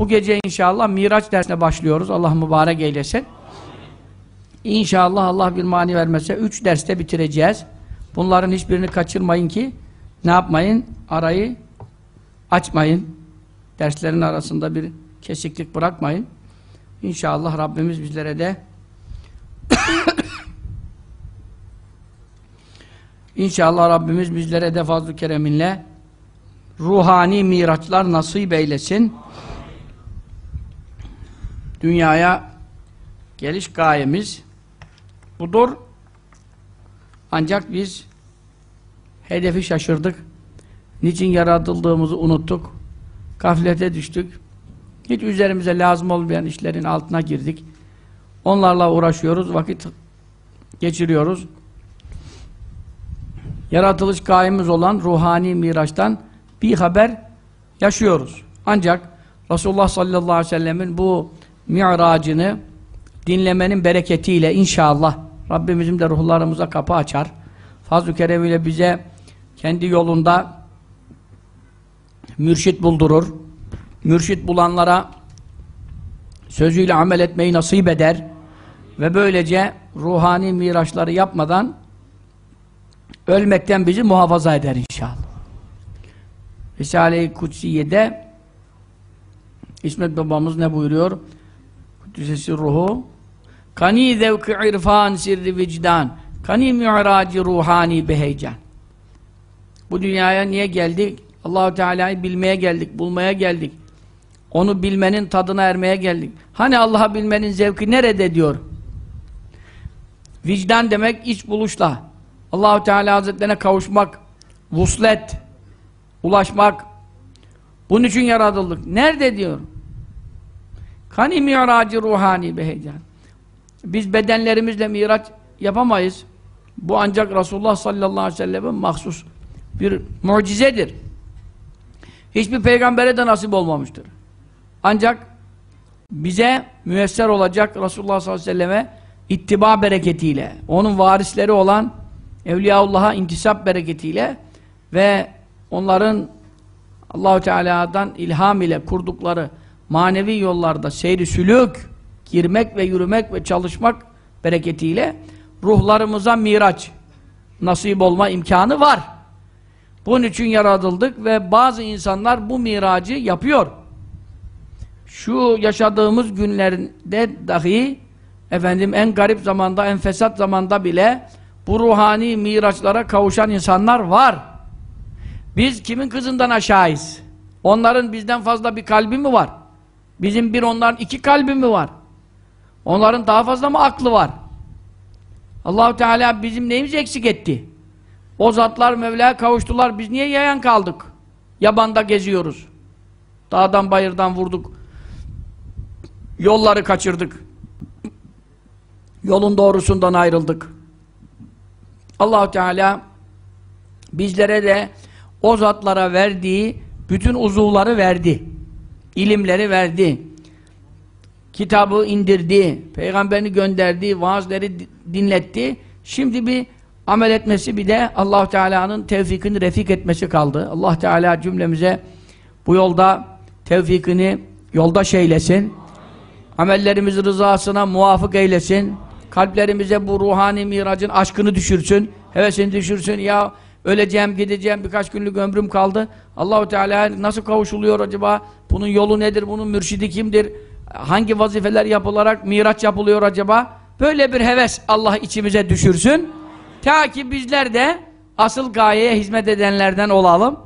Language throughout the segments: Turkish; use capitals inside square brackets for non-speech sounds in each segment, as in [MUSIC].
Bu gece inşallah Miraç dersine başlıyoruz. Allah mübarek eylesin. İnşallah Allah bir mani vermezse üç derste bitireceğiz. Bunların hiçbirini kaçırmayın ki ne yapmayın? Arayı açmayın. Derslerin arasında bir kesiklik bırakmayın. İnşallah Rabbimiz bizlere de [COUGHS] İnşallah Rabbimiz bizlere de fazl-ı kereminle ruhani miraçlar nasip eylesin. Dünyaya geliş gayemiz budur. Ancak biz hedefi şaşırdık. Niçin yaratıldığımızı unuttuk. Gaflete düştük. Hiç üzerimize lazım olmayan işlerin altına girdik. Onlarla uğraşıyoruz, vakit geçiriyoruz. Yaratılış gayemiz olan ruhani miraçtan bir haber yaşıyoruz. Ancak Resulullah sallallahu aleyhi ve sellemin bu mi'racını dinlemenin bereketiyle inşallah Rabbimizin de ruhlarımıza kapı açar. Fazl-ı Kerem bize kendi yolunda mürşit buldurur. Mürşit bulanlara sözüyle amel etmeyi nasip eder. Ve böylece ruhani miraçları yapmadan ölmekten bizi muhafaza eder inşallah. Risale-i Kutsiye'de İsmet babamız ne buyuruyor? Kudüs'esi ruhu Kani zevki irfan sirri vicdan Kani mi'raci ruhani beheycan Bu dünyaya niye geldik? Allahu Teala'yı bilmeye geldik, bulmaya geldik. Onu bilmenin tadına ermeye geldik. Hani Allah'ı bilmenin zevki nerede diyor? Vicdan demek iç buluşla. Allahu Teala Hazretlerine kavuşmak, vuslet, ulaşmak. Bunun için yaratıldık. Nerede diyor? Kani mi'racı ruhani behecan. Biz bedenlerimizle miraç yapamayız. Bu ancak Resulullah sallallahu aleyhi ve sellem'in mahsus bir mucizedir. Hiçbir peygambere de nasip olmamıştır. Ancak bize müesser olacak Resulullah sallallahu aleyhi ve selleme ittiba bereketiyle, onun varisleri olan Evliyaullah'a intisap bereketiyle ve onların Allahu Teala'dan ilham ile kurdukları manevi yollarda seyri sülük girmek ve yürümek ve çalışmak bereketiyle ruhlarımıza miraç nasip olma imkanı var. Bunun için yaratıldık ve bazı insanlar bu miracı yapıyor. Şu yaşadığımız günlerde dahi efendim en garip zamanda, en fesat zamanda bile bu ruhani miraçlara kavuşan insanlar var. Biz kimin kızından aşağıyız? Onların bizden fazla bir kalbi mi var? Bizim bir onların iki kalbi mi var? Onların daha fazla mı aklı var? Allahu Teala bizim neyimizi eksik etti? O zatlar Mevla'ya kavuştular. Biz niye yayan kaldık? Yabanda geziyoruz. Dağdan bayırdan vurduk. Yolları kaçırdık. Yolun doğrusundan ayrıldık. Allahu Teala bizlere de o zatlara verdiği bütün uzuvları verdi. İlimleri verdi. Kitabı indirdi. Peygamberini gönderdi. Vaazları dinletti. Şimdi bir amel etmesi bir de allah Teala'nın tevfikini refik etmesi kaldı. Allah Teala cümlemize bu yolda tevfikini yoldaş eylesin. Amellerimizi rızasına muvafık eylesin. Kalplerimize bu ruhani miracın aşkını düşürsün. Hevesini düşürsün. Ya öleceğim, gideceğim, birkaç günlük ömrüm kaldı. Allahu Teala nasıl kavuşuluyor acaba? Bunun yolu nedir? Bunun mürşidi kimdir? Hangi vazifeler yapılarak miraç yapılıyor acaba? Böyle bir heves Allah içimize düşürsün. Ta ki bizler de asıl gayeye hizmet edenlerden olalım.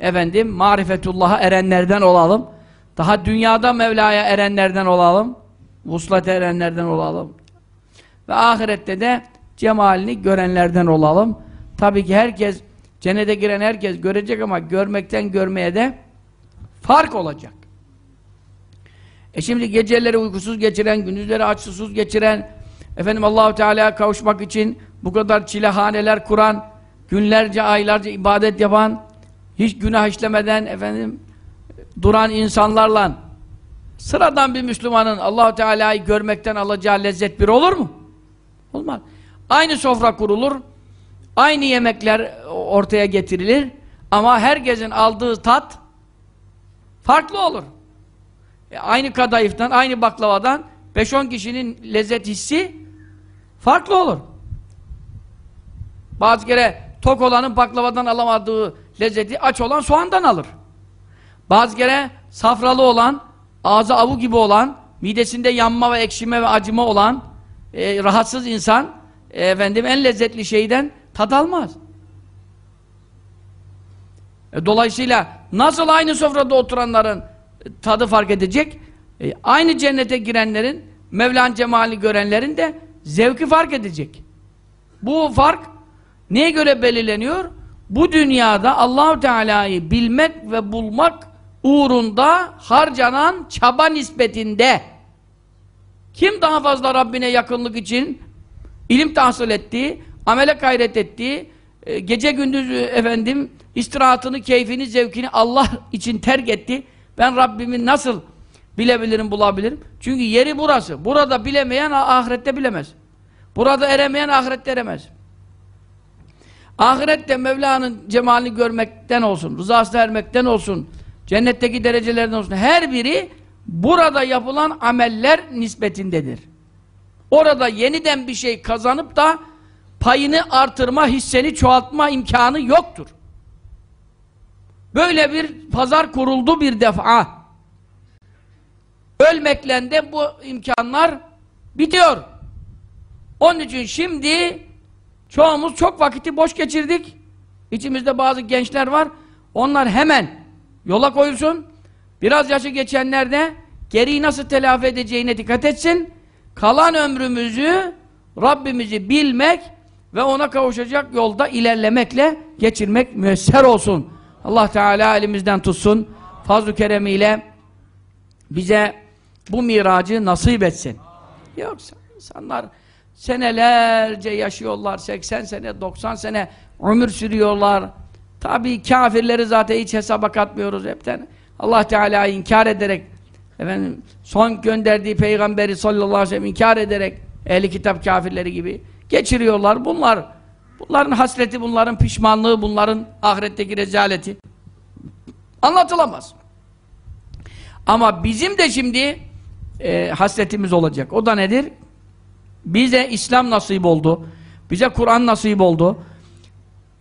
Efendim, marifetullah'a erenlerden olalım. Daha dünyada Mevla'ya erenlerden olalım. Vuslata erenlerden olalım. Ve ahirette de cemalini görenlerden olalım. Tabii ki herkes, cennete giren herkes görecek ama görmekten görmeye de fark olacak. E şimdi geceleri uykusuz geçiren, gündüzleri açsız geçiren, efendim Allahu Teala'ya kavuşmak için bu kadar çilehaneler kuran, günlerce, aylarca ibadet yapan, hiç günah işlemeden efendim duran insanlarla sıradan bir Müslümanın Allahu Teala'yı görmekten alacağı lezzet bir olur mu? Olmaz. Aynı sofra kurulur, aynı yemekler ortaya getirilir ama herkesin aldığı tat farklı olur. E, aynı kadayıftan, aynı baklavadan 5-10 kişinin lezzet hissi farklı olur. Bazı kere tok olanın baklavadan alamadığı lezzeti aç olan soğandan alır. Bazı kere safralı olan, ağzı avu gibi olan, midesinde yanma ve ekşime ve acıma olan e, rahatsız insan e, efendim en lezzetli şeyden tad almaz. E, dolayısıyla nasıl aynı sofrada oturanların e, tadı fark edecek? E, aynı cennete girenlerin, Mevla'nın cemali görenlerin de zevki fark edecek. Bu fark neye göre belirleniyor? Bu dünyada Allahu Teala'yı bilmek ve bulmak uğrunda harcanan çaba nispetinde kim daha fazla Rabbine yakınlık için ilim tahsil ettiği, amele gayret ettiği, e, gece gündüz e, efendim istirahatını, keyfini, zevkini Allah için terk etti. Ben Rabbimi nasıl bilebilirim, bulabilirim? Çünkü yeri burası. Burada bilemeyen ahirette bilemez. Burada eremeyen ahirette eremez. Ahirette Mevla'nın cemalini görmekten olsun, rızasına ermekten olsun, cennetteki derecelerden olsun. Her biri burada yapılan ameller nispetindedir. Orada yeniden bir şey kazanıp da payını artırma, hisseni çoğaltma imkanı yoktur. Böyle bir pazar kuruldu bir defa. Ölmekle de bu imkanlar bitiyor. Onun için şimdi çoğumuz çok vakiti boş geçirdik. İçimizde bazı gençler var. Onlar hemen yola koyulsun. Biraz yaşı geçenler de geriyi nasıl telafi edeceğine dikkat etsin. Kalan ömrümüzü Rabbimizi bilmek ve ona kavuşacak yolda ilerlemekle geçirmek müesser olsun. Allah Teala elimizden tutsun. Fazl-ı keremiyle bize bu miracı nasip etsin. Yoksa insanlar senelerce yaşıyorlar. 80 sene, 90 sene ömür sürüyorlar. Tabii kafirleri zaten hiç hesaba katmıyoruz hepten. Allah Teala'yı inkar ederek efendim son gönderdiği peygamberi sallallahu aleyhi ve sellem inkar ederek ehli kitap kafirleri gibi geçiriyorlar. Bunlar bunların hasreti, bunların pişmanlığı, bunların ahiretteki rezaleti anlatılamaz. Ama bizim de şimdi e, hasretimiz olacak. O da nedir? Bize İslam nasip oldu. Bize Kur'an nasip oldu.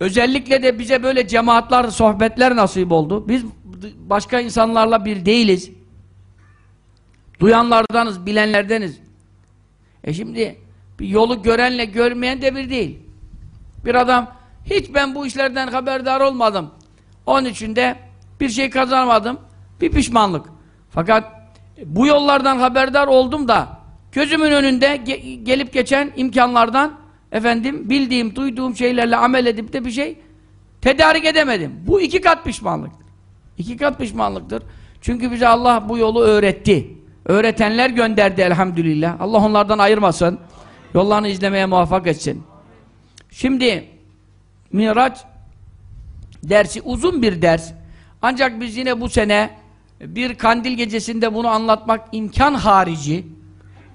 Özellikle de bize böyle cemaatler, sohbetler nasip oldu. Biz başka insanlarla bir değiliz. Duyanlardanız, bilenlerdeniz. E şimdi bir yolu görenle görmeyen de bir değil. Bir adam hiç ben bu işlerden haberdar olmadım. Onun için de bir şey kazanmadım. Bir pişmanlık. Fakat bu yollardan haberdar oldum da gözümün önünde ge gelip geçen imkanlardan efendim bildiğim, duyduğum şeylerle amel edip de bir şey tedarik edemedim. Bu iki kat pişmanlıktır. İki kat pişmanlıktır. Çünkü bize Allah bu yolu öğretti. Öğretenler gönderdi elhamdülillah. Allah onlardan ayırmasın. Yollarını izlemeye muvaffak etsin. Şimdi Miraç dersi uzun bir ders. Ancak biz yine bu sene bir kandil gecesinde bunu anlatmak imkan harici.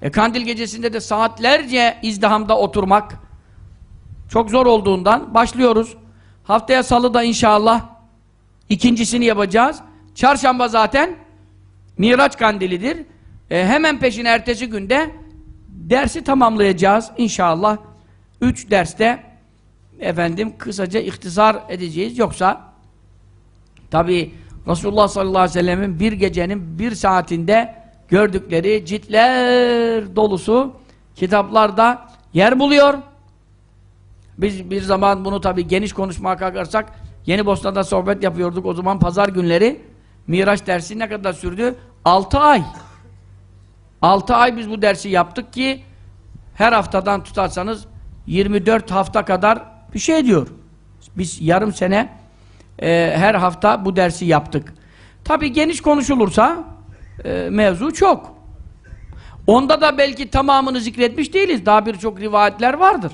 E, kandil gecesinde de saatlerce izdihamda oturmak çok zor olduğundan başlıyoruz. Haftaya salı da inşallah ikincisini yapacağız. Çarşamba zaten Miraç kandilidir. E, hemen peşin ertesi günde dersi tamamlayacağız inşallah. Üç derste efendim kısaca ihtisar edeceğiz. Yoksa tabi Resulullah sallallahu aleyhi ve sellemin bir gecenin bir saatinde gördükleri ciltler dolusu kitaplarda yer buluyor. Biz bir zaman bunu tabi geniş konuşmaya kalkarsak Yeni Bostan'da sohbet yapıyorduk. O zaman pazar günleri Miraç dersi ne kadar sürdü? 6 ay. 6 ay biz bu dersi yaptık ki her haftadan tutarsanız 24 hafta kadar bir şey diyor. Biz yarım sene e, her hafta bu dersi yaptık. Tabi geniş konuşulursa e, mevzu çok. Onda da belki tamamını zikretmiş değiliz. Daha birçok rivayetler vardır.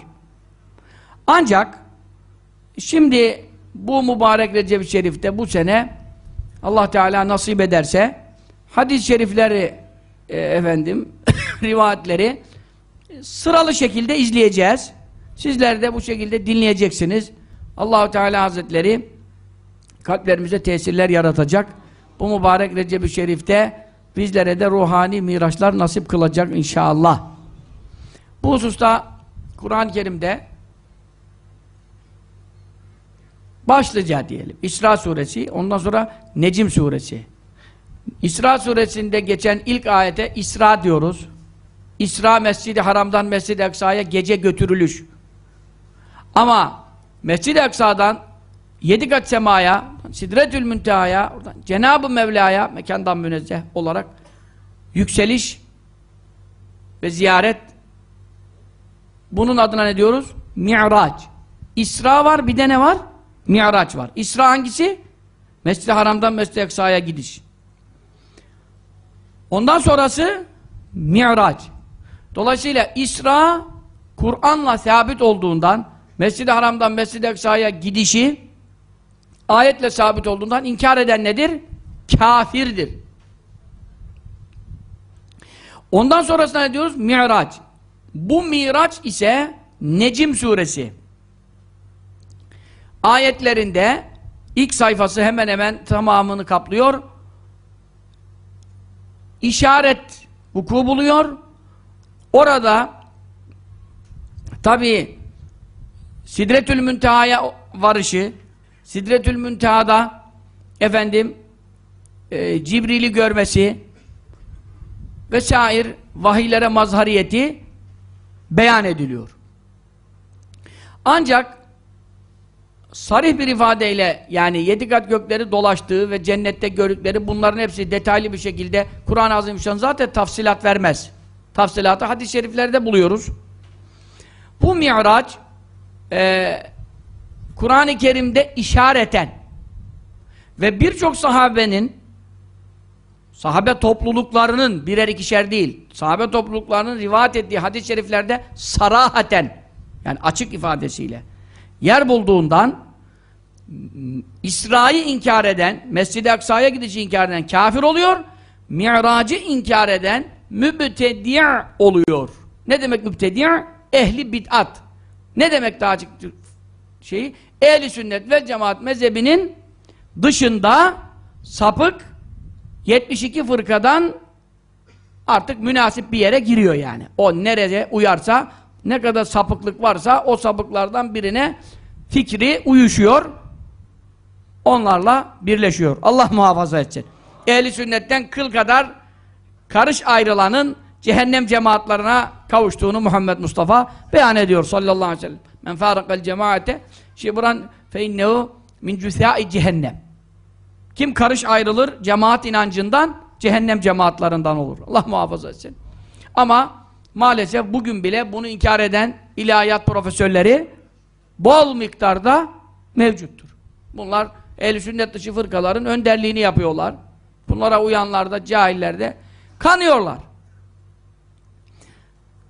Ancak şimdi bu mübarek Recep-i Şerif'te bu sene Allah Teala nasip ederse hadis-i şerifleri e, efendim [COUGHS] rivayetleri sıralı şekilde izleyeceğiz. Sizler de bu şekilde dinleyeceksiniz. Allahu Teala Hazretleri kalplerimize tesirler yaratacak. Bu mübarek Recep-i Şerif'te bizlere de ruhani miraçlar nasip kılacak inşallah. Bu hususta Kur'an-ı Kerim'de başlıca diyelim. İsra suresi, ondan sonra Necim suresi. İsra suresinde geçen ilk ayete İsra diyoruz. İsra Mescid-i Haram'dan Mescid-i Aksa'ya gece götürülüş. Ama Mescid-i Aksa'dan yedi kat semaya, Sidretül Münteha'ya, Cenab-ı Mevla'ya mekandan münezzeh olarak yükseliş ve ziyaret bunun adına ne diyoruz? Mi'raç. İsra var, bir de ne var? Mi'raç var. İsra hangisi? Mescid-i Haram'dan Mescid-i Aksa'ya gidiş. Ondan sonrası Mi'raç. Dolayısıyla İsra Kur'an'la sabit olduğundan Mescid-i Haram'dan Mescid-i Aksa'ya gidişi ayetle sabit olduğundan inkar eden nedir? Kafirdir. Ondan sonrasında ne diyoruz? Mi'raç. Bu Miraç ise Necim suresi. Ayetlerinde ilk sayfası hemen hemen tamamını kaplıyor. İşaret vuku buluyor. Orada tabi Sidretül Münteha'ya varışı Sidretül Münteha'da efendim e, Cibril'i görmesi vesaire vahiylere mazhariyeti beyan ediliyor. Ancak sarih bir ifadeyle yani yedi kat gökleri dolaştığı ve cennette gördükleri bunların hepsi detaylı bir şekilde Kur'an-ı Azimüşşan zaten tafsilat vermez. Tafsilatı hadis-i şeriflerde buluyoruz. Bu mi'raç e, Kur'an-ı Kerim'de işareten ve birçok sahabenin sahabe topluluklarının birer ikişer değil, sahabe topluluklarının rivayet ettiği hadis-i şeriflerde sarahaten yani açık ifadesiyle yer bulduğundan İsra'yı inkar eden, Mescid-i Aksa'ya gidişi inkar eden kafir oluyor, Mi'racı inkar eden mübtedi' oluyor. Ne demek mübtedi'? Ehli bid'at. Ne demek daha açık şeyi? Ehli sünnet ve cemaat mezhebinin dışında sapık 72 fırkadan artık münasip bir yere giriyor yani. O nereye uyarsa, ne kadar sapıklık varsa o sapıklardan birine fikri uyuşuyor. Onlarla birleşiyor. Allah muhafaza etsin. Ehli sünnetten kıl kadar karış ayrılanın cehennem cemaatlerine kavuştuğunu Muhammed Mustafa beyan ediyor sallallahu aleyhi ve sellem. Men fârakal cemaate şibran fe innehu min cüthâi cehennem. Kim karış ayrılır cemaat inancından cehennem cemaatlerinden olur. Allah muhafaza etsin. Ama maalesef bugün bile bunu inkar eden ilahiyat profesörleri bol miktarda mevcuttur. Bunlar ehl sünnet dışı fırkaların önderliğini yapıyorlar. Bunlara uyanlar da cahiller de kanıyorlar.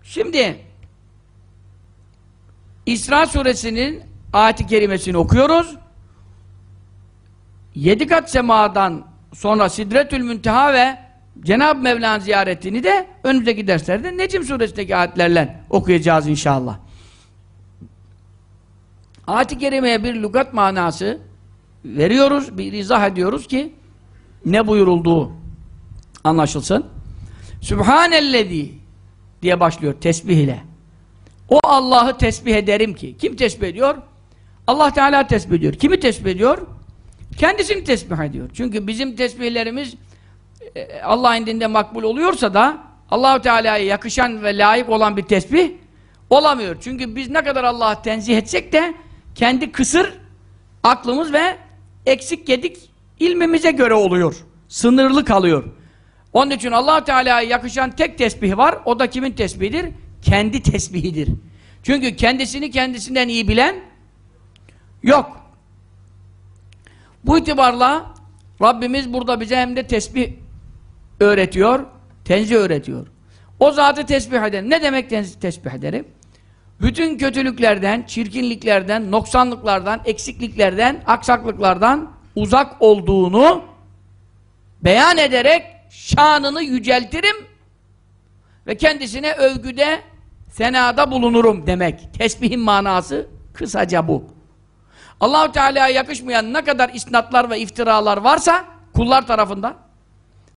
Şimdi İsra suresinin ayet-i kerimesini okuyoruz. Yedi kat semadan sonra Sidretül Münteha ve Cenab-ı Mevla'nın ziyaretini de önümüzdeki derslerde Necim suresindeki ayetlerle okuyacağız inşallah. Ayet-i kerimeye bir lügat manası veriyoruz, bir izah ediyoruz ki ne buyurulduğu anlaşılsın. Sübhanellezi diye başlıyor tesbih ile. O Allah'ı tesbih ederim ki. Kim tesbih ediyor? Allah Teala tesbih ediyor. Kimi tesbih ediyor? Kendisini tesbih ediyor. Çünkü bizim tesbihlerimiz e, Allah indinde makbul oluyorsa da Allahu Teala'ya yakışan ve layık olan bir tesbih olamıyor. Çünkü biz ne kadar Allah'ı tenzih etsek de kendi kısır aklımız ve eksik gedik ilmimize göre oluyor. Sınırlı kalıyor. Onun için allah Teala'ya yakışan tek tesbih var. O da kimin tesbihidir? Kendi tesbihidir. Çünkü kendisini kendisinden iyi bilen yok. Bu itibarla Rabbimiz burada bize hem de tesbih öğretiyor, tenzih öğretiyor. O zatı tesbih ederim. Ne demek tesbih ederim? Bütün kötülüklerden, çirkinliklerden, noksanlıklardan, eksikliklerden, aksaklıklardan uzak olduğunu beyan ederek şanını yüceltirim ve kendisine övgüde, senada bulunurum demek. Tesbihin manası kısaca bu. Allahu Teala'ya yakışmayan ne kadar isnatlar ve iftiralar varsa kullar tarafından